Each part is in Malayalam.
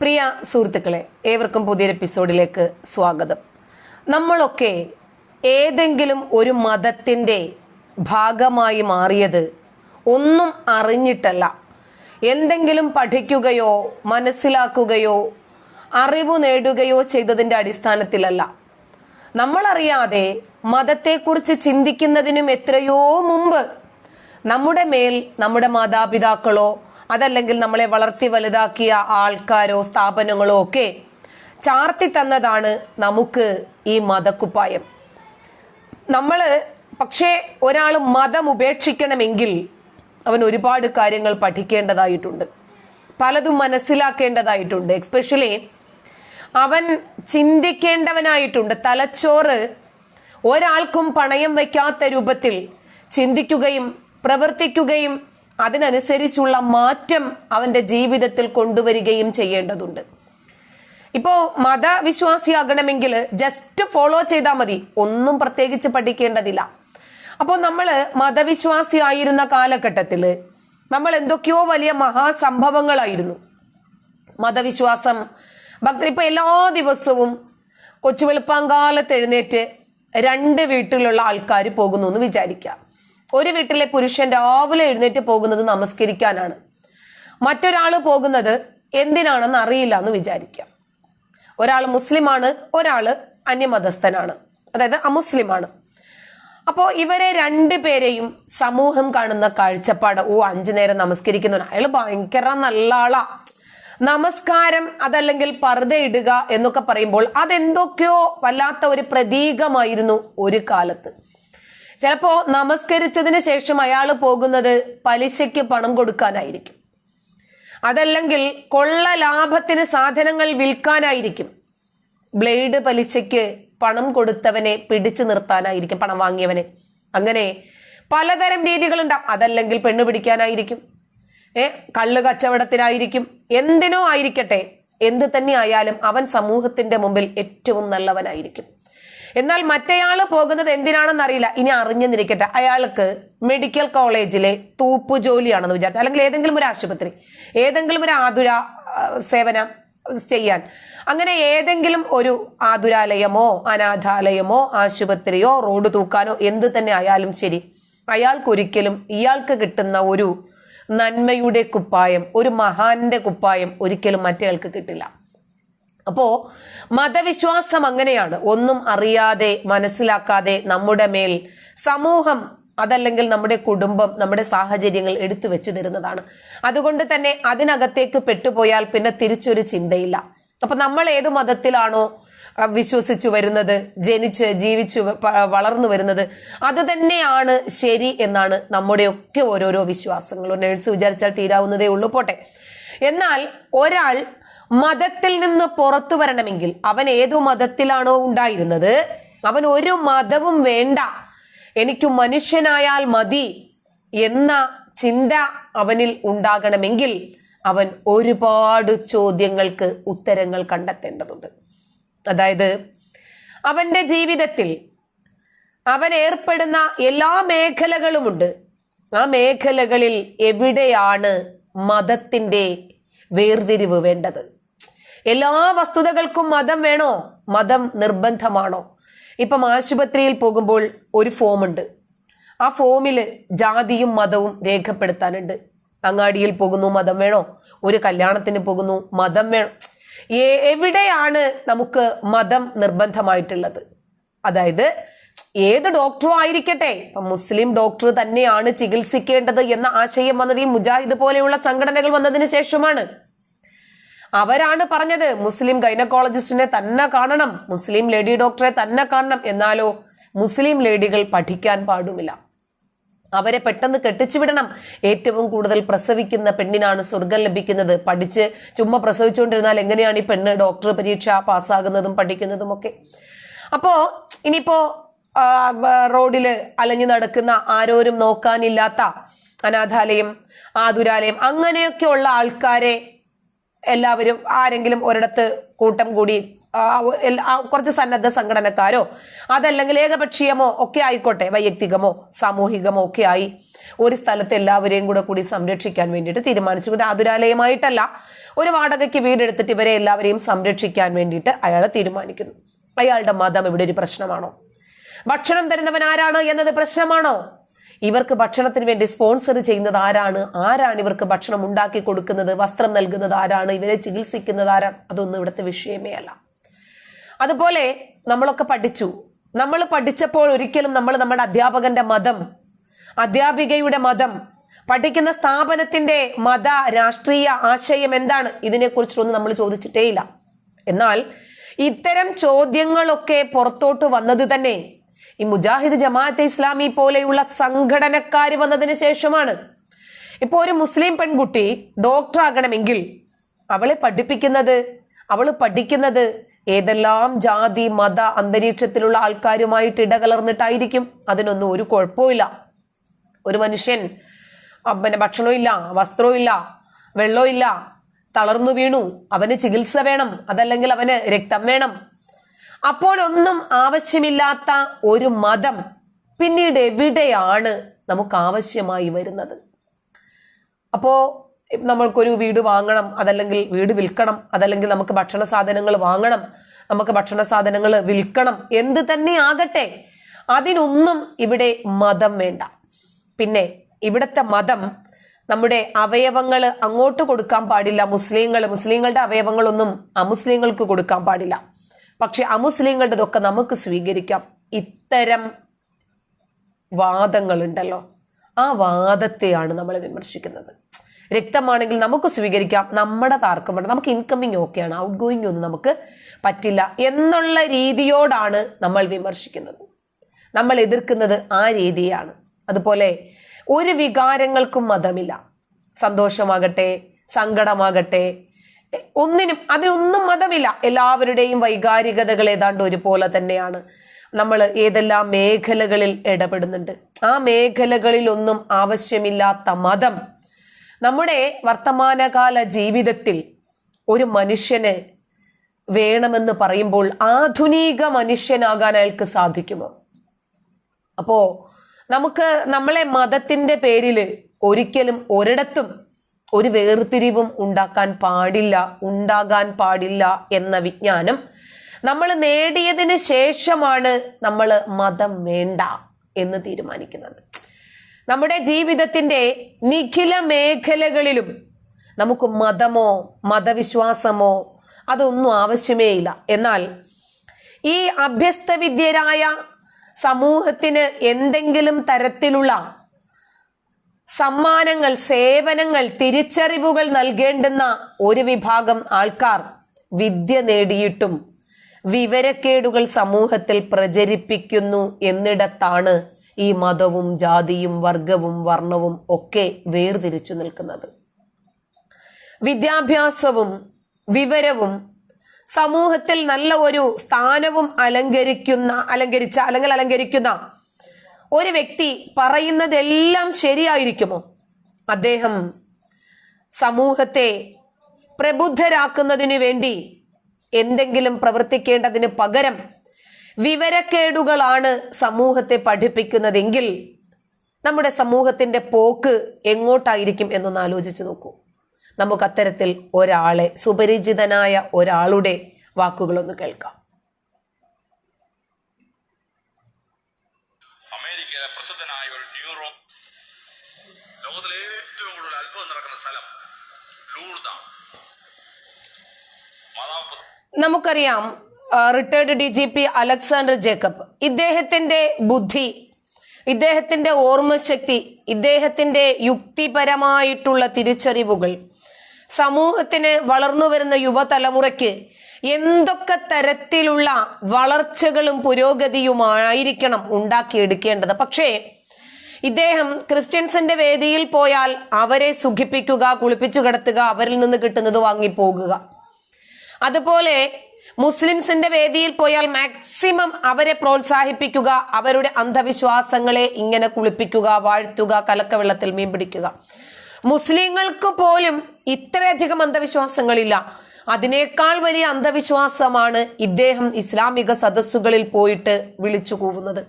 പ്രിയ സുഹൃത്തുക്കളെ ഏവർക്കും പുതിയൊരു എപ്പിസോഡിലേക്ക് സ്വാഗതം. നമ്മളൊക്കെ ഏതെങ്കിലും ഒരു മതത്തിന്റെ ഭാഗമായി മാറിയത് ഒന്നും അറിഞ്ഞിട്ടല്ല. എന്തെങ്കിലും പഠിക്കുകയോ മനസ്സിലാക്കുകയോ അറിവ് നേടുകയോ ചെയ്തതിന്റെ അടിസ്ഥാനത്തിലല്ല. നമ്മളറിയാതെ മതത്തെക്കുറിച്ച് ചിന്തിക്കുന്നതിനും എത്രയോ മുമ്പ് നമ്മുടെ മേൽ നമ്മുടെ മാതാപിതാക്കളോ അതല്ലെങ്കിൽ നമ്മളെ വളർത്തി വലുതാക്കിയ ആൾക്കാരോ സ്ഥാപനങ്ങളോ ഒക്കെ ചാർത്തി തന്നതാണ് നമുക്ക് ഈ മതക്കുപ്പായം. നമ്മൾ പക്ഷേ ഒരാൾ മതം ഉപേക്ഷിക്കണമെങ്കിൽ അവൻ ഒരുപാട് കാര്യങ്ങൾ പഠിക്കേണ്ടതായിട്ടുണ്ട്. പലതും മനസ്സിലാക്കേണ്ടതായിട്ടുണ്ട്. എക്സ്പെഷ്യലി അവൻ ചിന്തിക്കേണ്ടവനായിട്ടുണ്ട്. തലച്ചോറ് ഒരാൾക്കും പണയം വയ്ക്കാത്ത രൂപത്തിൽ ചിന്തിക്കുകയും പ്രവർത്തിക്കുകയും അതിനനുസരിച്ചുള്ള മാറ്റം അവന്റെ ജീവിതത്തിൽ കൊണ്ടുവരികയും ചെയ്യേണ്ടതുണ്ട്. ഇപ്പോ മതവിശ്വാസിയാകണമെങ്കിൽ ജസ്റ്റ് ഫോളോ ചെയ്താൽ മതി. ഒന്നും പ്രത്യേകിച്ച് പഠിക്കേണ്ടതില്ല. അപ്പോൾ നമ്മൾ മതവിശ്വാസി ആയിരുന്ന കാലഘട്ടത്തിൽ നമ്മൾ എന്തൊക്കെയോ വലിയ മഹാസംഭവങ്ങളായിരുന്നു. മതവിശ്വാസം ഭക്തി ഇപ്പൊ എല്ലാ ദിവസവും കൊച്ചു വെളുപ്പാങ്കാലത്ത് എഴുന്നേറ്റ് രണ്ട് വീട്ടിലുള്ള ആൾക്കാർ പോകുന്നു എന്ന് വിചാരിക്കാം. ഒരു വീട്ടിലെ പുരുഷൻ രാവിലെ എഴുന്നേറ്റ് പോകുന്നത് നമസ്കരിക്കാനാണ്. മറ്റൊരാൾ പോകുന്നത് എന്തിനാണെന്ന് അറിയില്ല എന്ന് വിചാരിക്കാം. ഒരാൾ മുസ്ലിമാണ് ഒരാൾ അന്യമതസ്ഥനാണ്. അതായത് അമുസ്ലിമാണ്. അപ്പോൾ ഇവരെ രണ്ടു പേരെയും സമൂഹം കാണുന്ന കാഴ്ചപ്പാട് ഓ അഞ്ചു നേരം നമസ്കരിക്കുന്നവൻ. അയാൾ ഭയങ്കര നല്ല ആളാ. നമസ്കാരം അതല്ലെങ്കിൽ പർദ്ദയിടുക എന്നൊക്കെ പറയുമ്പോൾ അതെന്തൊക്കെയോ വല്ലാത്ത ഒരു പ്രതീകമായിരുന്നു ഒരു കാലത്ത്. ചിലപ്പോ നമസ്കരിച്ചതിന് ശേഷം അയാൾ പോകുന്നത് പലിശയ്ക്ക് പണം കൊടുക്കാനായിരിക്കും. അതല്ലെങ്കിൽ കൊള്ള ലാഭത്തിന് സാധനങ്ങൾ വിൽക്കാനായിരിക്കും. ബ്ലേഡ് പലിശയ്ക്ക് പണം കൊടുത്തവനെ പിടിച്ചു നിർത്താനായിരിക്കും പണം വാങ്ങിയവനെ. അങ്ങനെ പലതരം രീതികളുണ്ടാവും. അതല്ലെങ്കിൽ പെണ്ണ് പിടിക്കാനായിരിക്കും. ഏ കള്ള് കച്ചവടത്തിനായിരിക്കും. എന്തിനോ ആയിരിക്കട്ടെ എന്ത് തന്നെ ആയാലും അവൻ സമൂഹത്തിന്റെ മുമ്പിൽ ഏറ്റവും നല്ലവനായിരിക്കും. എന്നാൽ മറ്റേയാൾ പോകുന്നത് എന്തിനാണെന്ന് അറിയില്ല. ഇനി അറിഞ്ഞെന്നിരിക്കട്ടെ അയാൾക്ക് മെഡിക്കൽ കോളേജിലെ തൂപ്പ് ജോലിയാണെന്ന് വിചാരിച്ചു അല്ലെങ്കിൽ ഏതെങ്കിലും ഒരു ആശുപത്രി ഏതെങ്കിലും ഒരു ആതുര സേവന ചെയ്യാൻ. അങ്ങനെ ഏതെങ്കിലും ഒരു ആതുരാലയമോ അനാഥാലയമോ ആശുപത്രിയോ റോഡ് തൂക്കാനോ എന്ത് തന്നെ ആയാലും ശരി അയാൾക്കൊരിക്കലും ഇയാൾക്ക് കിട്ടുന്ന ഒരു നന്മയുടെ കുപ്പായം ഒരു മഹാന്റെ കുപ്പായം ഒരിക്കലും മറ്റേയാൾക്ക് കിട്ടില്ല. അപ്പോ മതവിശ്വാസം അങ്ങനെയാണ്. ഒന്നും അറിയാതെ മനസ്സിലാക്കാതെ നമ്മുടെ മേൽ സമൂഹം അതല്ലെങ്കിൽ നമ്മുടെ കുടുംബം നമ്മുടെ സാഹചര്യങ്ങൾ എടുത്തു വെച്ച് തരുന്നതാണ് അതുകൊണ്ട് തന്നെ അതിനകത്തേക്ക് പെട്ടുപോയാൽ പിന്നെ തിരിച്ചൊരു ചിന്തയില്ല. അപ്പൊ നമ്മൾ ഏത് മതത്തിലാണോ വിശ്വസിച്ചു വരുന്നത് ജനിച്ച് ജീവിച്ചു വളർന്നു വരുന്നത് അത് തന്നെയാണ് ശരി എന്നാണ് നമ്മുടെയൊക്കെ ഓരോരോ വിശ്വാസങ്ങളും നേഴ്സ് വിചാരിച്ചാൽ തീരാവുന്നതേ ഉള്ളൂ. പോട്ടെ. എന്നാൽ ഒരാൾ മതത്തിൽ നിന്ന് പുറത്തു വരണമെങ്കിൽ അവൻ ഏതു മതത്തിലാണോ ഉണ്ടായിരുന്നത്? അവൻ ഒരു മതവും വേണ്ട. എനിക്ക് മനുഷ്യനായാൽ മതി എന്ന ചിന്ത അവനിൽ ഉണ്ടാകണമെങ്കിൽ അവൻ ഒരുപാട് ചോദ്യങ്ങൾക്ക് ഉത്തരങ്ങൾ കണ്ടെത്തേണ്ടതുണ്ട്. അതായത് അവന്റെ ജീവിതത്തിൽ അവൻ ഏർപ്പെടുന്ന എല്ലാ മേഖലകളുമുണ്ട്. ആ മേഖലകളിൽ എവിടെയാണ് മതത്തിന്റെ വേർതിരിവ് വേണ്ടത്? എല്ലാ വസ്തുതകൾക്കും മതം വേണോ? മതം നിർബന്ധമാണോ? ഇപ്പം ആശുപത്രിയിൽ പോകുമ്പോൾ ഒരു ഫോമുണ്ട്. ആ ഫോമിൽ ജാതിയും മതവും രേഖപ്പെടുത്താനുണ്ട്. അങ്ങാടിയിൽ പോകുന്നു മതം വേണോ? ഒരു കല്യാണത്തിന് പോകുന്നു മതം വേണോ? എവിടെയാണ് നമുക്ക് മതം നിർബന്ധമായിട്ടുള്ളത്? അതായത് ഏത് ഡോക്ടറും ആയിരിക്കട്ടെ. ഇപ്പം മുസ്ലിം ഡോക്ടർ തന്നെയാണ് ചികിത്സിക്കേണ്ടത് എന്ന ആശയം വന്നത്. ഈ മുജാഹിദ് പോലെയുള്ള സംഘടനകൾ വന്നതിന് ശേഷമാണ്. അവരാണ് പറഞ്ഞത് മുസ്ലിം ഗൈനക്കോളജിസ്റ്റിനെ തന്നെ കാണണം മുസ്ലിം ലേഡി ഡോക്ടറെ തന്നെ കാണണം എന്നാലോ മുസ്ലിം ലേഡികൾ പഠിക്കാൻ പാടുമില്ല. അവരെ പെട്ടെന്ന് കെട്ടിച്ചു വിടണം. ഏറ്റവും കൂടുതൽ പ്രസവിക്കുന്ന പെണ്ണിനാണ് സ്വർഗം ലഭിക്കുന്നത്. പഠിച്ച് ചുമ്മാ പ്രസവിച്ചുകൊണ്ടിരുന്നാൽ എങ്ങനെയാണ് ഈ പെണ്ണ് ഡോക്ടർ പരീക്ഷ പാസ്സാകുന്നതും പഠിക്കുന്നതും ഒക്കെ അപ്പോ ഇനിയിപ്പോ റോഡിൽ അലഞ്ഞു നടക്കുന്ന ആരോരും നോക്കാനില്ലാത്ത അനാഥാലയം ആതുരാലയം അങ്ങനെയൊക്കെയുള്ള ആൾക്കാരെ എല്ലാവരും ആരെങ്കിലും ഒരിടത്ത് കൂട്ടം കൂടി കുറച്ച് സന്നദ്ധ സംഘടനക്കാരോ അതല്ലെങ്കിൽ ഏകപക്ഷീയമോ ഒക്കെ ആയിക്കോട്ടെ വൈയക്തികമോ സാമൂഹികമോ ഒക്കെ ആയി ഒരു സ്ഥലത്ത് എല്ലാവരെയും കൂടെ കൂടി സംരക്ഷിക്കാൻ വേണ്ടിയിട്ട് തീരുമാനിച്ചു. ഒരു ആതുരാലയമായിട്ടല്ല ഒരു വാടകയ്ക്ക് വീടെടുത്തിട്ട് ഇവരെ എല്ലാവരെയും സംരക്ഷിക്കാൻ വേണ്ടിയിട്ട് അയാൾ തീരുമാനിക്കുന്നു. അയാളുടെ മതം ഇവിടെ ഒരു പ്രശ്നമാണോ? ഭക്ഷണം തരുന്നവൻ ആരാണ് എന്നത് പ്രശ്നമാണോ? ഇവർക്ക് ഭക്ഷണത്തിന് വേണ്ടി സ്പോൺസർ ചെയ്യുന്നത് ആരാണ്? ആരാണ് ഇവർക്ക് ഭക്ഷണം ഉണ്ടാക്കി കൊടുക്കുന്നത്? വസ്ത്രം നൽകുന്നത് ആരാണ്? ഇവരെ ചികിത്സിക്കുന്നത് ആരാണ്? അതൊന്നും ഇവിടുത്തെ വിഷയമേ അല്ല. അതുപോലെ നമ്മളൊക്കെ പഠിച്ചു. നമ്മൾ പഠിച്ചപ്പോൾ ഒരിക്കലും നമ്മൾ നമ്മുടെ അധ്യാപകന്റെ മതം അധ്യാപികയുടെ മതം പഠിക്കുന്ന സ്ഥാപനത്തിന്റെ മത രാഷ്ട്രീയ ആശയം എന്താണ്? ഇതിനെക്കുറിച്ചിട്ടൊന്നും നമ്മൾ ചോദിച്ചിട്ടേയില്ല. എന്നാൽ ഇത്തരം ചോദ്യങ്ങളൊക്കെ പുറത്തോട്ട് വന്നത് തന്നെ ഈ മുജാഹിദ് ജമാഅത്തെ ഇസ്ലാമി പോലെയുള്ള സംഘടനക്കാർ വന്നതിന് ശേഷമാണ്. ഇപ്പോൾ ഒരു മുസ്ലിം പെൺകുട്ടി ഡോക്ടർ ആകണമെങ്കിൽ അവളെ പഠിപ്പിക്കുന്നത് അവൾ പഠിക്കുന്നത് ഏതെല്ലാം ജാതി മത അന്തരീക്ഷത്തിലുള്ള ആൾക്കാരുമായിട്ട് ഇടകലർന്നിട്ടായിരിക്കും. അതിനൊന്നും ഒരു കുഴപ്പമില്ല ഒരു മനുഷ്യൻ പിന്നെ ഭക്ഷണമില്ല വസ്ത്രമില്ല വെള്ളമില്ല തളർന്നു വീണു അവന് ചികിത്സ വേണം അതല്ലെങ്കിൽ അവന് രക്തം വേണം അപ്പോഴൊന്നും ആവശ്യമില്ലാത്ത ഒരു മതം പിന്നീട് എവിടെയാണ് നമുക്ക് ആവശ്യമായി വരുന്നത്? അപ്പോ നമ്മൾക്കൊരു വീട് വാങ്ങണം അതല്ലെങ്കിൽ വീട് വിൽക്കണം അതല്ലെങ്കിൽ നമുക്ക് ഭക്ഷണ സാധനങ്ങൾ വാങ്ങണം നമുക്ക് ഭക്ഷണ സാധനങ്ങൾ വിൽക്കണം എന്ത് തന്നെ ആകട്ടെ അതിനൊന്നും ഇവിടെ മതം വേണ്ട. പിന്നെ ഇവിടുത്തെ മതം നമ്മുടെ അവയവങ്ങൾ അങ്ങോട്ട് കൊടുക്കാൻ പാടില്ല മുസ്ലിങ്ങൾ മുസ്ലിങ്ങളുടെ അവയവങ്ങളൊന്നും അമുസ്ലിങ്ങൾക്ക് കൊടുക്കാൻ പാടില്ല. പക്ഷെ അമുസ്ലിങ്ങളുടെതൊക്കെ നമുക്ക് സ്വീകരിക്കാം. ഇത്തരം വാദങ്ങളുണ്ടല്ലോ. ആ വാദത്തെയാണ് നമ്മൾ വിമർശിക്കുന്നത്. രക്തമാണെങ്കിൽ നമുക്ക് സ്വീകരിക്കാം. നമ്മുടെ താർക്കം വേണ്ട. നമുക്ക് ഇൻകമ്മിങ് ഓക്കെയാണ് ഔട്ട് ഗോയിങ് ഒന്നും നമുക്ക് പറ്റില്ല എന്നുള്ള രീതിയോടാണ് നമ്മൾ വിമർശിക്കുന്നത്. നമ്മൾ എതിർക്കുന്നത് ആ രീതിയാണ്. അതുപോലെ ഒരു വികാരങ്ങൾക്കും മതമില്ല. സന്തോഷമാകട്ടെ സങ്കടമാകട്ടെ ഒന്നിനും അതിനൊന്നും മതമില്ല. എല്ലാവരുടെയും വൈകാരികതകൾ ഏതാണ്ട് ഒരുപോലെ തന്നെയാണ്. നമ്മൾ ഏതെല്ലാം മേഖലകളിൽ ഇടപെടുന്നുണ്ട്. ആ മേഖലകളിലൊന്നും ആവശ്യമില്ലാത്ത മതം നമ്മുടെ വർത്തമാനകാല ജീവിതത്തിൽ ഒരു മനുഷ്യന് വേണമെന്ന് പറയുമ്പോൾ ആധുനിക മനുഷ്യനാകാൻ അയാൾക്ക് സാധിക്കുമോ? അപ്പോ നമുക്ക് നമ്മളെ മതത്തിന്റെ പേരിൽ ഒരിക്കലും ഒരിടത്തും ഒരു വേർതിരിവും ഉണ്ടാക്കാൻ പാടില്ല ഉണ്ടാകാൻ പാടില്ല എന്ന വിജ്ഞാനം നമ്മൾ നേടിയതിന് ശേഷമാണ് നമ്മൾ മതം വേണ്ട എന്ന് തീരുമാനിക്കുന്നത്. നമ്മുടെ ജീവിതത്തിന്റെ നിഖില മേഖലകളിലും നമുക്ക് മതമോ മതവിശ്വാസമോ അതൊന്നും ആവശ്യമേ ഇല്ല എന്നാൽ ഈ അഭ്യസ്തവിദ്യരായ സമൂഹത്തിന് എന്തെങ്കിലും തരത്തിലുള്ള സമ്മാനങ്ങൾ സേവനങ്ങൾ തിരിച്ചറിവുകൾ നൽകേണ്ടുന്ന ഒരു വിഭാഗം ആൾക്കാർ വിദ്യ നേടിയിട്ടും വിവരക്കേടുകൾ സമൂഹത്തിൽ പ്രചരിപ്പിക്കുന്നു എന്നിടത്താണ് ഈ മതവും ജാതിയും വർഗവും വർണവും ഒക്കെ വേർതിരിച്ചു നിൽക്കുന്നത്. വിദ്യാഭ്യാസവും വിവരവും സമൂഹത്തിൽ നല്ല ഒരു സ്ഥാനവും അലങ്കരിക്കുന്ന അലങ്കരിച്ച അല്ലെങ്കിൽ അലങ്കരിക്കുന്ന ഒരു വ്യക്തി പറയുന്നതെല്ലാം ശരിയായിരിക്കുമോ? അദ്ദേഹം സമൂഹത്തെ പ്രബുദ്ധരാക്കുന്നതിനു വേണ്ടി എന്തെങ്കിലും പ്രവർത്തിക്കേണ്ടതിന് പകരം വിവരക്കേടുകളാണ് സമൂഹത്തെ പഠിപ്പിക്കുന്നതെങ്കിൽ നമ്മുടെ സമൂഹത്തിന്റെ പോക്ക് എങ്ങോട്ടായിരിക്കും എന്നൊന്ന് ആലോചിച്ച് നോക്കൂ. നമുക്ക് അത്തരത്തിൽ ഒരാളെ സുപരിചിതനായ ഒരാളുടെ വാക്കുകളൊന്ന് കേൾക്കാം അമേരിക്കയിലെ ഒരു ലോകത്തിലെ ഏറ്റവും കൂടുതൽ അത്ഭുതം നടക്കുന്ന സ്ഥലം ലൂർദ. മാതാവ് നമുക്കറിയാം retired D G P Alexander Jacob. ഇദ്ദേഹത്തിന്റെ ബുദ്ധി ഇദ്ദേഹത്തിന്റെ ഓർമ്മശക്തി ഇദ്ദേഹത്തിന്റെ യുക്തിപരമായിട്ടുള്ള തിരിച്ചറിവുകൾ സമൂഹത്തിന് വളർന്നു വരുന്ന യുവതലമുറയ്ക്ക് എന്തൊക്കെ തരത്തിലുള്ള വളർച്ചകളും പുരോഗതിയുമായിരിക്കണം ഉണ്ടാക്കിയെടുക്കേണ്ടത്. പക്ഷേ ഇദ്ദേഹം ക്രിസ്ത്യൻസിന്റെ വേദിയിൽ പോയാൽ അവരെ സുഖിപ്പിക്കുക കുളിപ്പിച്ചു കിടത്തുക അവരിൽ നിന്ന് കിട്ടുന്നത് വാങ്ങിപ്പോകുക. അതുപോലെ മുസ്ലിംസിന്റെ വേദിയിൽ പോയാൽ മാക്സിമം അവരെ പ്രോത്സാഹിപ്പിക്കുക അവരുടെ അന്ധവിശ്വാസങ്ങളെ ഇങ്ങനെ കുളിപ്പിക്കുക വാഴ്ത്തുക കലക്കവെള്ളത്തിൽ മീൻ പിടിക്കുക. മുസ്ലിങ്ങൾക്ക് പോലും ഇത്രയധികം അന്ധവിശ്വാസങ്ങളില്ല. അതിനേക്കാൾ വലിയ അന്ധവിശ്വാസമാണ് ഇദ്ദേഹം ഇസ്ലാമിക സദസ്സുകളിൽ പോയിട്ട് വിളിച്ചു കൂവുന്നത്.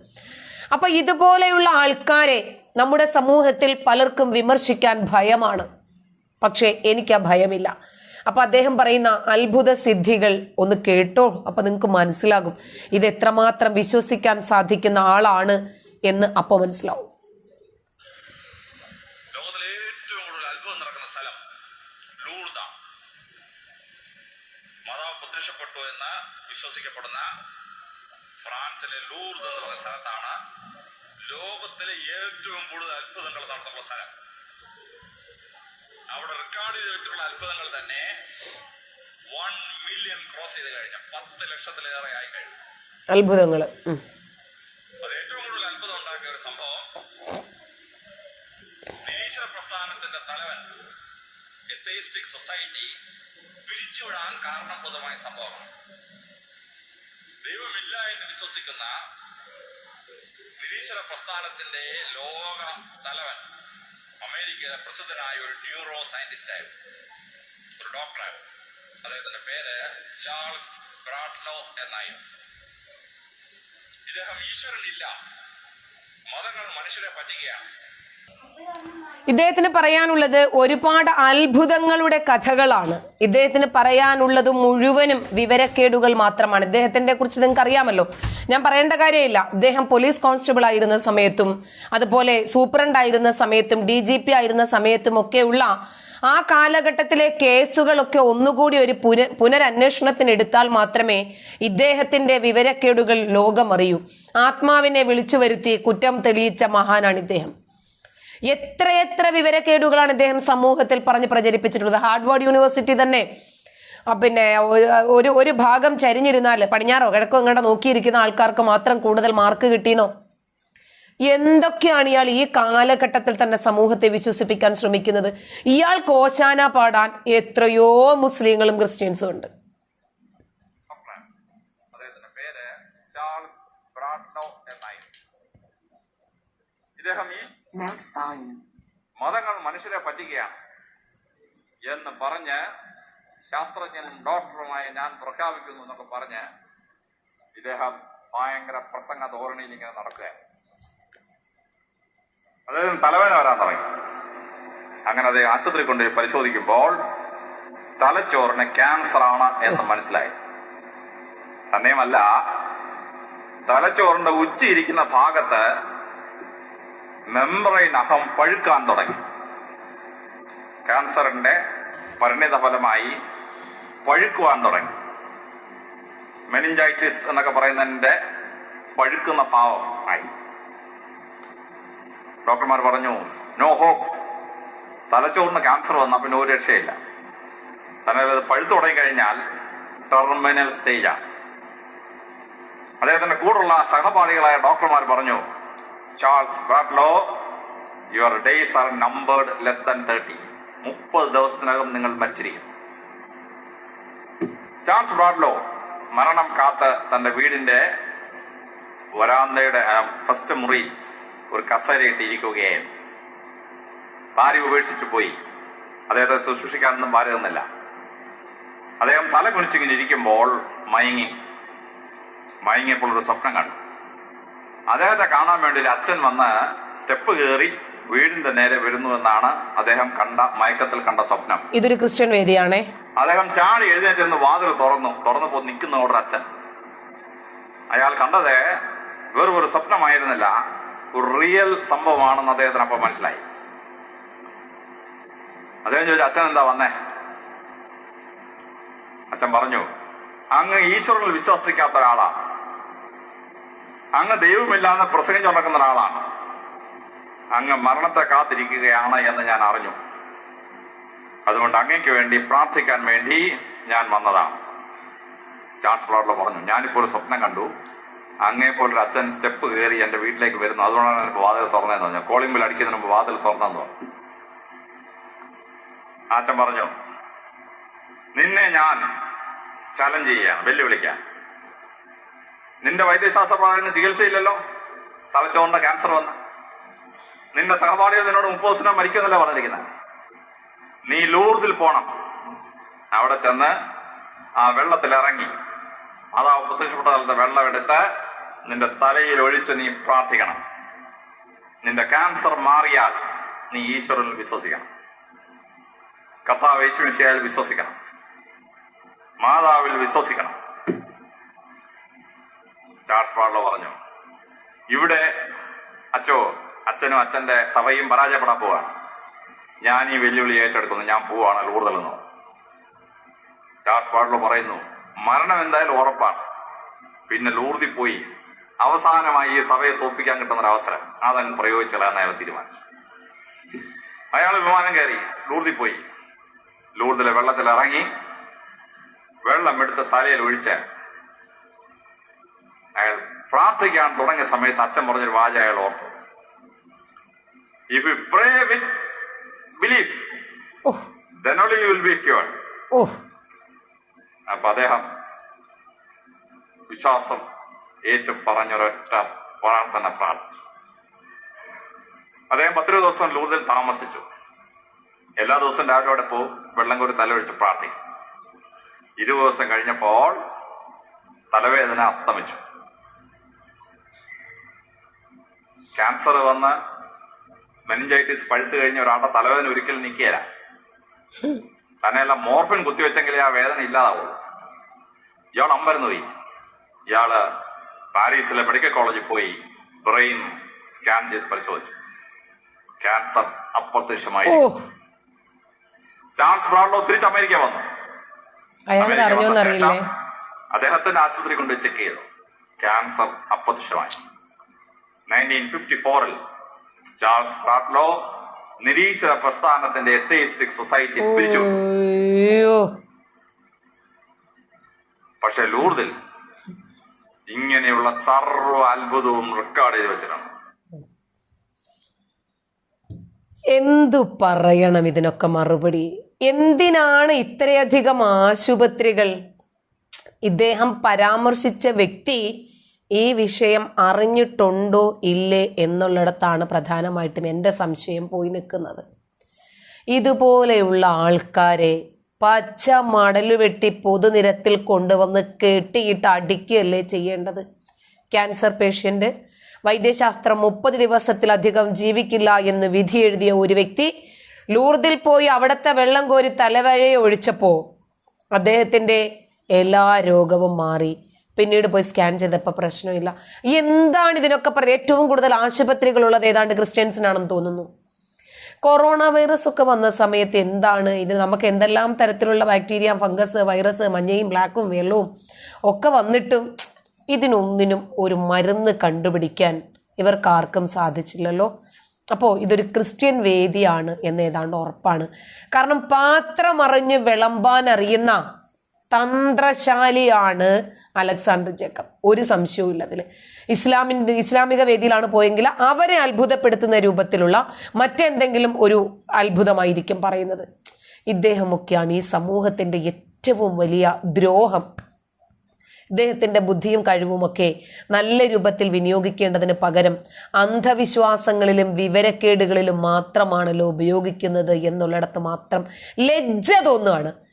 അപ്പൊ ഇതുപോലെയുള്ള ആൾക്കാരെ നമ്മുടെ സമൂഹത്തിൽ പലർക്കും വിമർശിക്കാൻ ഭയമാണ്. പക്ഷേ എനിക്ക് ആ ഭയമില്ല. അപ്പൊ അദ്ദേഹം പറയുന്ന അത്ഭുത സിദ്ധികൾ ഒന്ന് കേട്ടോ. അപ്പൊ നിങ്ങൾക്ക് മനസ്സിലാകും. ഇത് എത്രമാത്രം വിശ്വസിക്കാൻ സാധിക്കുന്ന ആളാണ് എന്ന് അപ്പൊ മനസ്സിലാവും. പ്രത്യക്ഷപ്പെട്ടു എന്ന് വിശ്വസിക്കപ്പെടുന്ന ഫ്രാൻസിലെ ലൂർദ് എന്ന് പറയുന്ന സ്ഥലത്താണ് ലോകത്തിലെ ഏറ്റവും കൂടുതൽ അത്ഭുതങ്ങൾ നടന്ന സ്ഥലം. അവിടെ റെക്കോർഡ് ചെയ്ത് വെച്ചിട്ടുള്ള അത്ഭുതങ്ങൾ തന്നെ വൺ മില്യൺ ക്രോസ് ചെയ്ത് കഴിഞ്ഞ. പത്ത് ലക്ഷത്തിലേറെ ആയി കഴിഞ്ഞു. അത്ഭുതങ്ങൾ. അത് ഏറ്റവും കൂടുതൽ അത്ഭുതം ഉണ്ടാക്കിയ ഒരു സംഭവം. നിരീശ്വര പ്രസ്ഥാനത്തിന്റെ തലവൻ എത്തയിസ്റ്റിക് സൊസൈറ്റി പിരിച്ചുവിടാൻ കാരണപ്രദമായ സംഭവമാണ്. ദൈവമില്ല എന്ന് വിശ്വസിക്കുന്ന നിരീശ്വര പ്രസ്ഥാനത്തിന്റെ ലോക തലവൻ അമേരിക്കയിലെ പ്രസിദ്ധനായ ഒരു ന്യൂറോ സയന്റിസ്റ്റ് ആയിരുന്നു ഒരു ഡോക്ടറായിരുന്നു അദ്ദേഹത്തിന്റെ പേര് ചാൾസ് ബ്രാഡ്ലോ എന്നായിരുന്നു. ഇദ്ദേഹം ഈശ്വരനില്ല. മതങ്ങൾ മനുഷ്യരെ പറ്റിക്കുകയാണ്. ഇദ്ദേഹത്തിന് പറയാനുള്ളത് ഒരുപാട് അത്ഭുതങ്ങളുടെ കഥകളാണ്. ഇദ്ദേഹത്തിന് പറയാനുള്ളത് മുഴുവനും വിവരക്കേടുകൾ മാത്രമാണ്. ഇദ്ദേഹത്തിന്റെ കുറിച്ച് നിങ്ങൾക്ക് അറിയാമല്ലോ. ഞാൻ പറയേണ്ട കാര്യമില്ല. ഇദ്ദേഹം പോലീസ് കോൺസ്റ്റബിൾ ആയിരുന്ന സമയത്തും അതുപോലെ സൂപ്രണ്ട് ആയിരുന്ന സമയത്തും ഡി ജി പി ആയിരുന്ന സമയത്തും ഒക്കെയുള്ള ആ കാലഘട്ടത്തിലെ കേസുകളൊക്കെ ഒന്നുകൂടി ഒരു പുന പുനരന്വേഷണത്തിന് എടുത്താൽ മാത്രമേ ഇദ്ദേഹത്തിന്റെ വിവരക്കേടുകൾ ലോകമറിയൂ. ആത്മാവിനെ വിളിച്ചു വരുത്തി കുറ്റം തെളിയിച്ച മഹാനാണ് ഇദ്ദേഹം. എത്രയെത്ര വിവരക്കേടുകളാണ് ഇദ്ദേഹം സമൂഹത്തിൽ പറഞ്ഞ് പ്രചരിപ്പിച്ചിട്ടുള്ളത്? ഹാർഡ്വാർഡ് യൂണിവേഴ്സിറ്റി തന്നെ പിന്നെ ഒരു ഒരു ഭാഗം ചരിഞ്ഞിരുന്നാൽ പടിഞ്ഞാറോ കിഴക്കോ ഇങ്ങനെ നോക്കിയിരിക്കുന്ന ആൾക്കാർക്ക് മാത്രം കൂടുതൽ മാർക്ക് കിട്ടിയെന്നോ? എന്തൊക്കെയാണ് ഇയാൾ ഈ കാലഘട്ടത്തിൽ തന്നെ സമൂഹത്തെ വിശ്വസിപ്പിക്കാൻ ശ്രമിക്കുന്നത്? ഇയാൾ കോശാന പാടാൻ എത്രയോ മുസ്ലിങ്ങളും ക്രിസ്ത്യൻസും ഉണ്ട് അദ്ദേഹത്തിന്റെ പേര് ചാൾസ് ബ്രാഡ്ലോ എന്നായിരുന്നു ഇദ്ദേഹം ഈ Next volume. മതങ്ങൾ മനുഷ്യരെ പറ്റിക്കുകയാണ്. എന്ന് പറഞ്ഞ് ശാസ്ത്രജ്ഞനും ഡോക്ടറുമായി ഞാൻ പ്രഖ്യാപിക്കുന്നു എന്നൊക്കെ പറഞ്ഞ് ഇദ്ദേഹം ഭയങ്കര പ്രസംഗ ധോരണിയിൽ ഇങ്ങനെ നടക്കുക അദ്ദേഹം തലവേദന വരാൻ തുടങ്ങി. അങ്ങനെ അദ്ദേഹം ആശുപത്രി കൊണ്ടുപോയി പരിശോധിക്കുമ്പോൾ തലച്ചോറിന് ക്യാൻസർ ആണ് എന്ന് മനസ്സിലായി. തന്നെയുമല്ല തലച്ചോറിന്റെ ഉച്ചയിരിക്കുന്ന ഭാഗത്ത് മെമ്പറൈൻ അഹം പഴുക്കാൻ തുടങ്ങി. ക്യാൻസറിന്റെ പരിണിത ഫലമായി പഴുക്കുവാൻ തുടങ്ങി. മെനിഞ്ചൈറ്റിസ് എന്നൊക്കെ പറയുന്നതിന്റെ പഴുക്കുന്ന ഭാവം ആയി. ഡോക്ടർമാർ പറഞ്ഞു നോ ഹോപ്പ്. തലച്ചോറിന് ക്യാൻസർ വന്നാൽ പിന്നെ ഒരു രക്ഷയില്ല. തന്നെ അത് പഴുത്തു തുടങ്ങി കഴിഞ്ഞാൽ ടെർമിനൽ സ്റ്റേജാണ്. അദ്ദേഹത്തിന്റെ കൂടുള്ള സഹപാഠികളായ ഡോക്ടർമാർ പറഞ്ഞു Charles Bradlaugh your days are numbered less than thirty മുപ്പത് ദിവസത്തിനകം നിങ്ങൾ മരിച്ചിരിക്കും. ചാൾസ് ബാട്ട്ലോ മരണം കാത്ത് തന്റെ വീടിന്റെ വരാന്തയുടെ ഫസ്റ്റ് മുറി ഒരു കസേരയിട്ട് ഇരിക്കുകയായിരുന്നു ഭാര്യ ഉപേക്ഷിച്ചു പോയി. അദ്ദേഹത്തെ ശുശ്രൂഷിക്കാനൊന്നും ഭാര്യ തന്നില്ല. അദ്ദേഹം തല കുളിച്ചിങ്ങനെ ഇരിക്കുമ്പോൾ മയങ്ങി. മയങ്ങിയപ്പോൾ ഒരു സ്വപ്നം കണ്ടു. അദ്ദേഹത്തെ കാണാൻ വേണ്ടി അച്ഛൻ വന്ന് സ്റ്റെപ്പ് കയറി വീടിന്റെ നേരെ വരുന്നു എന്നാണ് അദ്ദേഹം കണ്ട മയക്കത്തിൽ കണ്ട സ്വപ്നം. ഇതൊരു ക്രിസ്ത്യൻ വേദിയാണേ. അദ്ദേഹം ചാടി എഴുന്നേറ്റ് വാതിൽ തുറന്നു. തുറന്നപ്പോൾ നിൽക്കുന്ന അവിടെ അച്ഛൻ. അയാൾ കണ്ടത് വെറും ഒരു സ്വപ്നമായിരുന്നില്ല ഒരു റിയൽ സംഭവമാണെന്ന് അദ്ദേഹത്തിന് അപ്പോൾ മനസ്സിലായി. അദ്ദേഹം ചോദിച്ചു അച്ഛൻ എന്താ വന്നേ? അച്ഛൻ പറഞ്ഞു അങ്ങ് ഈശ്വരനിൽ വിശ്വസിക്കാത്ത ഒരാളാണ് അങ്ങ് ദൈവമില്ലാന്ന് പ്രസംഗം ചുമക്കുന്ന ഒരാളാണ്. അങ്ങ് മരണത്തെ കാത്തിരിക്കുകയാണ് എന്ന് ഞാൻ അറിഞ്ഞു. അതുകൊണ്ട് അങ്ങയ്ക്ക് വേണ്ടി പ്രാർത്ഥിക്കാൻ വേണ്ടി ഞാൻ വന്നതാണ്. ബ്രോഡ്ലോ പറഞ്ഞു ഞാനിപ്പോൾ ഒരു സ്വപ്നം കണ്ടു. അങ്ങേ പോലൊരു അച്ഛൻ സ്റ്റെപ്പ് കയറി എന്റെ വീട്ടിലേക്ക് വരുന്നു. അതുകൊണ്ടാണ് എനിക്ക് വാതിൽ തുറന്നതെന്ന് പറഞ്ഞു. കോളിംഗ് ബിൽ അടിക്കുന്നതിന് മുമ്പ് വാതിൽ തുറന്നെന്ന് പറഞ്ഞു. അച്ഛൻ പറഞ്ഞു നിന്നെ ഞാൻ ചലഞ്ച് ചെയ്യാണ് വെല്ലുവിളിക്കാൻ നിന്റെ വൈദ്യശാസ്ത്ര പ്രകാരം ചികിത്സയില്ലല്ലോ? തലച്ചോറിന്റെ ക്യാൻസർ വന്ന്. നിന്റെ സഹപാഠികൾ നിന്നോട് മുപ്പത് ദിവസം മരിക്കുന്നില്ല പറഞ്ഞിരിക്കുന്നത് നീ ലൂർദിൽ പോണം. അവിടെ ചെന്ന് ആ വെള്ളത്തിൽ ഇറങ്ങി അതാ പ്രത്യക്ഷപ്പെട്ട സ്ഥലത്ത് വെള്ളമെടുത്ത് നിന്റെ തലയിൽ ഒഴിച്ച് നീ പ്രാർത്ഥിക്കണം. നിന്റെ ക്യാൻസർ മാറിയാൽ നീ ഈശ്വരനിൽ വിശ്വസിക്കണം. കർത്താവ് യേശുവിശയാൽ വിശ്വസിക്കണം. മാതാവിൽ വിശ്വസിക്കണം. പാർലോ പറഞ്ഞു. ഇവിടെ അച്ചോ അച്ഛനും അച്ഛന്റെ സഭയും പരാജയപ്പെടാൻ പോവാണ് ഞാൻ ഈ വെല്ലുവിളി ഏറ്റെടുക്കുന്നു. ഞാൻ പോവാണ് ലൂർദലെന്നോ എന്ന് പാർലോ പറയുന്നു മരണം എന്തായാലും ഉറപ്പാണ്. പിന്നെ ലൂർദി പോയി അവസാനമായി ഈ സഭയെ തോൽപ്പിക്കാൻ കിട്ടുന്ന ഒരു അവസരം. അതങ്ങ് പ്രയോഗിച്ചാലാണ് അയാൾ തീരുമാനിച്ചു. അയാൾ വിമാനം കയറി ലൂർദി പോയി. ലൂർദിലെ വെള്ളത്തിൽ ഇറങ്ങി വെള്ളം എടുത്ത് തലയിൽ ഒഴിച്ച് അയാൾ പ്രാർത്ഥിക്കാൻ തുടങ്ങിയ സമയത്ത് അച്ഛൻ പറഞ്ഞൊരു വാച അയാൾ ഓർത്തു. If you pray with belief will be cured. ഓ. അപ്പൊ അദ്ദേഹം വിശ്വാസം ഏറ്റു പറഞ്ഞൊരൊറ്റ പ്രാർത്ഥന പ്രാർത്ഥിച്ചു. അദ്ദേഹം പത്തിരു ദിവസം ലൂർദിൽ താമസിച്ചു. എല്ലാ ദിവസവും രാവിലെ അവിടെ പോകും വെള്ളം കോരി തലവഴിച്ച് പ്രാർത്ഥിക്കും. ഇരുപത് ദിവസം കഴിഞ്ഞപ്പോൾ തലവേദന അസ്തമിച്ചു. ക്യാൻസർ വന്ന് മെനിഞ്ചൈറ്റിസ് പഴുത്തു കഴിഞ്ഞ ഒരാളുടെ തലവേദന ഒരിക്കലും നിൽക്കുകയില്ല തന്നെയല്ല മോർഫിൻ കുത്തിവെച്ചെങ്കിലേ ആ വേദന ഇല്ലാതാവുള്ളൂ. ഇയാൾ അമ്പരന്ന് പോയി ഇയാൾ പാരീസിലെ മെഡിക്കൽ കോളേജിൽ പോയി ബ്രെയിൻ സ്കാൻ ചെയ്ത് പരിശോധിച്ചു. ക്യാൻസർ അപ്രത്യക്ഷമായി. ചാൾസ് ബ്രാഡ്ലോ തിരിച്ച് അമേരിക്ക വന്നു. അദ്ദേഹത്തിന്റെ ആശുപത്രി കൊണ്ട് ചെക്ക് ചെയ്തു. ക്യാൻസർ അപ്രത്യക്ഷമായി. നയന്റീൻ ഫിഫ്റ്റി ഫോറിൽ ചാൾസ് ബ്രാഡ്ലോ നിരീശ്വര പ്രസ്ഥാനത്തിന്റെ എത്തേയിസ്റ്റിക് സൊസൈറ്റി പിരിച്ചു. പക്ഷെ ലൂർദിൽ ഇങ്ങനെയുള്ള സർവ അത്ഭുതവും റെക്കോർഡ് ചെയ്ത് വെച്ചിട്ടുണ്ട്. എന്തു പറയണം ഇതിനൊക്കെ മറുപടി? എന്തിനാണ് ഇത്രയധികം ആശുപത്രികൾ? ഇദ്ദേഹം പരാമർശിച്ച വ്യക്തി ഈ വിഷയം അറിഞ്ഞിട്ടുണ്ടോ ഇല്ലേ എന്നുള്ളിടത്താണ് പ്രധാനമായിട്ടും എന്റെ സംശയം പോയി നിൽക്കുന്നത്. ഇതുപോലെയുള്ള ആൾക്കാരെ പച്ച മടലു വെട്ടി പൊതുനിരത്തിൽ കൊണ്ടുവന്ന് കെട്ടിയിട്ട് അടിക്കുകയല്ലേ ചെയ്യേണ്ടത്? ക്യാൻസർ പേഷ്യന്റ് വൈദ്യശാസ്ത്രം മുപ്പത് ദിവസത്തിലധികം ജീവിക്കില്ല എന്ന് വിധി എഴുതിയ ഒരു വ്യക്തി ലൂർദിൽ പോയി അവിടുത്തെ വെള്ളം കോരി തലവഴയെ ഒഴിച്ചപ്പോൾ അദ്ദേഹത്തിന്റെ എല്ലാ രോഗവും മാറി. പിന്നീട് പോയി സ്കാൻ ചെയ്തപ്പോൾ പ്രശ്നമില്ല. എന്താണ് ഇതിനൊക്കെ പറയുന്നത് ഏറ്റവും കൂടുതൽ ആശുപത്രികളുള്ളത് ഏതാണ്ട് ക്രിസ്ത്യൻസിനാണെന്ന് തോന്നുന്നു. കൊറോണ വൈറസ് ഒക്കെ വന്ന സമയത്ത് എന്താണ്? ഇത് നമുക്ക് എന്തെല്ലാം തരത്തിലുള്ള ബാക്ടീരിയ ഫംഗസ് വൈറസ് മഞ്ഞയും ബ്ലാക്കും വെള്ളവും ഒക്കെ വന്നിട്ടും ഇതിനൊന്നിനും ഒരു മരുന്ന് കണ്ടുപിടിക്കാൻ ഇവർക്കാർക്കും സാധിച്ചില്ലല്ലോ. അപ്പോൾ ഇതൊരു ക്രിസ്ത്യൻ വേദിയാണ് എന്ന് ഏതാണ്ട് ഉറപ്പാണ്. കാരണം പാത്രമറിഞ്ഞ് വിളമ്പാൻ അറിയുന്ന തന്ത്രശാലിയാണ് അലക്സാണ്ടർ ജേക്കബ്. ഒരു സംശയവും ഇല്ല അതിൽ ഇസ്ലാമിന്റെ ഇസ്ലാമിക വേദിയിലാണ് പോയെങ്കിൽ അവരെ അത്ഭുതപ്പെടുത്തുന്ന രൂപത്തിലുള്ള മറ്റെന്തെങ്കിലും ഒരു അത്ഭുതമായിരിക്കും പറയുന്നത്. ഇദ്ദേഹമൊക്കെയാണ് ഈ സമൂഹത്തിന്റെ ഏറ്റവും വലിയ ദ്രോഹം. ഇദ്ദേഹത്തിന്റെ ബുദ്ധിയും കഴിവുമൊക്കെ നല്ല രൂപത്തിൽ വിനിയോഗിക്കേണ്ടതിന് പകരം അന്ധവിശ്വാസങ്ങളിലും വിവരക്കേടുകളിലും മാത്രമാണല്ലോ ഉപയോഗിക്കുന്നത് എന്നുള്ളിടത്ത് മാത്രം ലജ്ജ തോന്നുകയാണ്.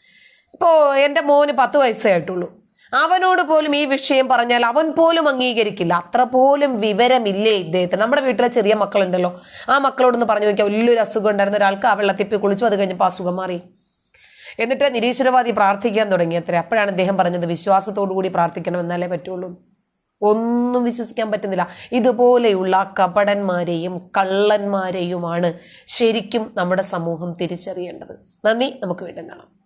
ഇപ്പോൾ എന്റെ മോന് പത്ത് വയസ്സേ ആയിട്ടുള്ളൂ. അവനോട് പോലും ഈ വിഷയം പറഞ്ഞാൽ അവൻ പോലും അംഗീകരിക്കില്ല. അത്ര പോലും വിവരമില്ലേ ഇദ്ദേഹത്തിന്? നമ്മുടെ വീട്ടിലെ ചെറിയ മക്കളുണ്ടല്ലോ. ആ മക്കളോടൊന്ന് പറഞ്ഞു നോക്കിയാൽ വലിയൊരു അസുഖം ഉണ്ടായിരുന്ന. ഒരാൾക്ക് ആ വെള്ളത്തിപ്പി കുളിച്ചു അത് കഴിഞ്ഞപ്പോൾ അസുഖം മാറി. എന്നിട്ട് നിരീശ്വരവാദി പ്രാർത്ഥിക്കാൻ തുടങ്ങി അത്ര അപ്പോഴാണ് അദ്ദേഹം പറഞ്ഞത് വിശ്വാസത്തോടു കൂടി പ്രാർത്ഥിക്കണം എന്നാലേ പറ്റുള്ളൂ. ഒന്നും വിശ്വസിക്കാൻ പറ്റുന്നില്ല. ഇതുപോലെയുള്ള കപടന്മാരെയും കള്ളന്മാരെയുമാണ് ശരിക്കും നമ്മുടെ സമൂഹം തിരിച്ചറിയേണ്ടത്. നന്ദി. നമുക്ക് വീണ്ടും കാണാം.